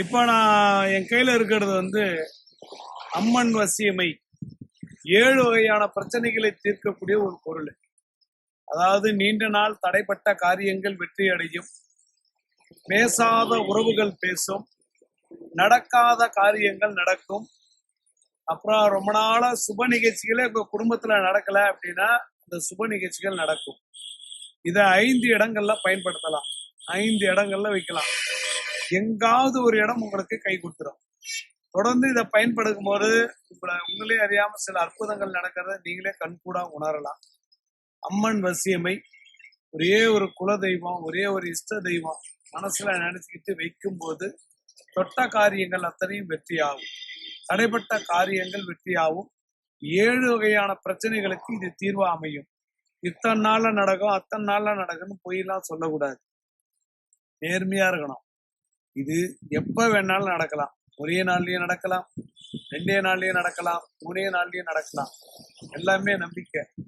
இப்போ நான் என் கையில இருக்கிறது வந்து அம்மன் வசியமை. ஏழு வகையான பிரச்சனைகளை தீர்க்கக்கூடிய ஒரு பொருள். அதாவது நீண்ட நாள் தடைப்பட்ட காரியங்கள் வெற்றி அடையும் பேசாத உறவுகள் பேசும். நடக்காத காரியங்கள் நடக்கும். அப்புறம் ரொம்ப நாளாக சுப நிகழ்ச்சிகளே இப்ப குடும்பத்துல நடக்கல அப்படின்னா இந்த சுப நிகழ்ச்சிகள் நடக்கும். இதை ஐந்து இடங்கள்ல பயன்படுத்தலாம். ஐந்து இடங்கள்ல வைக்கலாம். எங்காவது ஒரு இடம் உங்களுக்கு கை கொடுத்துரும். தொடர்ந்து இதை பயன்படுத்தும் போது உங்களை உங்களே அறியாம சில அற்புதங்கள் நடக்கிறத நீங்களே கண்கூடா உணரலாம். அம்மன் வசியமை ஒரே ஒரு குல தெய்வம் ஒரே ஒரு இஷ்ட தெய்வம் மனசுல நினைச்சுக்கிட்டு வைக்கும் போது தொட்ட காரியங்கள் அத்தனையும் வெற்றியாகும். தடைப்பட்ட காரியங்கள் வெற்றியாகும். ஏழு வகையான பிரச்சனைகளுக்கு இது தீர்வா அமையும். இத்தனை நாள்ல நடக்கும் அத்தனை நாள்ல நடக்கும்னு பொய்லாம் சொல்லக்கூடாது. நேர்மையா இருக்கணும். இது எப்ப வேணாலும் நடக்கலாம். ஒரே நாள்லயும் நடக்கலாம் ரெண்டே நாள்லயும் நடக்கலாம் மூணே நாள்லயும் நடக்கலாம். எல்லாமே நம்பிக்கை.